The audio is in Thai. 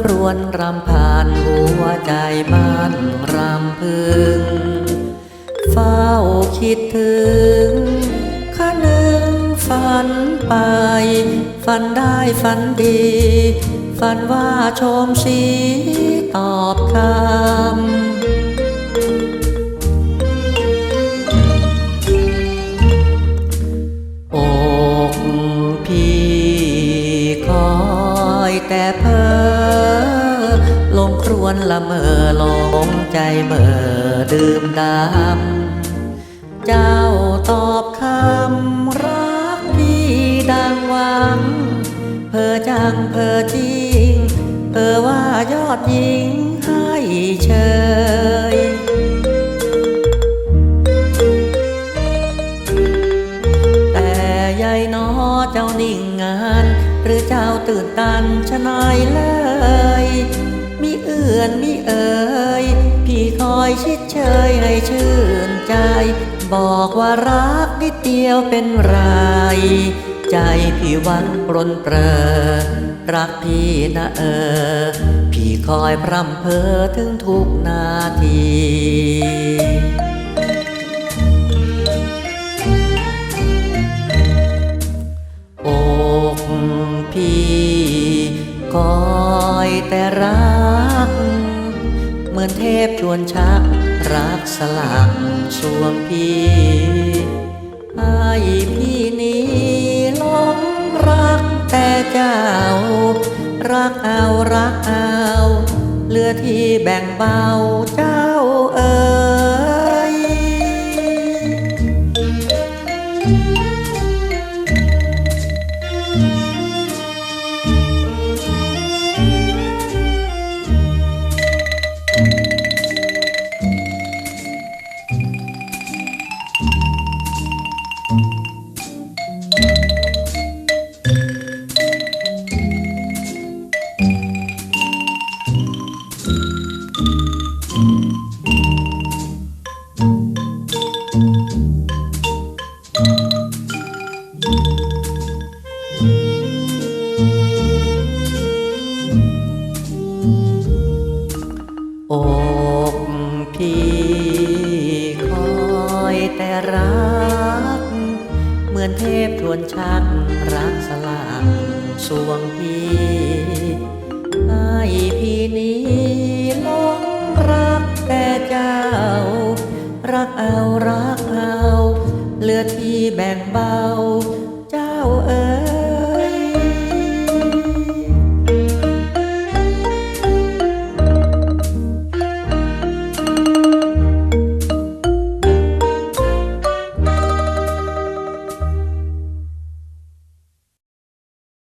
ครวนรำผ่านหัวใจมันรำพึง เฝ้าคิดถึงข้านึงฝันไป ฝันได้ฝันดี ฝันว่าชมสีตอบคำอกพี่คอ แต่เพอลงครวนละเมอลงใจเมอดื่มดำเจ้าตอบคำรักพี่ดังหวัง เพอจังเพอจริง เพอว่ายอดหญิงให้เชยแต่ยายน้อเจ้านิ่งงาน หรือเจ้าตื่นตันชะนายเลย มีเอื่อนมีเอ่ยพี่คอยชิดเชยให้ชื่นใจ บอกว่ารักนิดเดียวเป็นไร ใจพี่วันปรนเปรอรักพี่นะเออ พี่คอยพร่ำเพอถึงทุกนาที พี่คอยแต่รัก เหมือนเทพชวนชัก รักสลักสวงพี่ให้พี่นี้หลงรักแต่เจ้า รักเอารักเอาเหลือที่แบ่งเบาเจ้าเอ๋ย อกพี่คอยแต่รัก เหมือนเทพทวนชักรักสลักสวงพี่ให้พี่นี้หลงรักแต่เจ้า รักเอารักเอาเหลือที่แบ่งเบา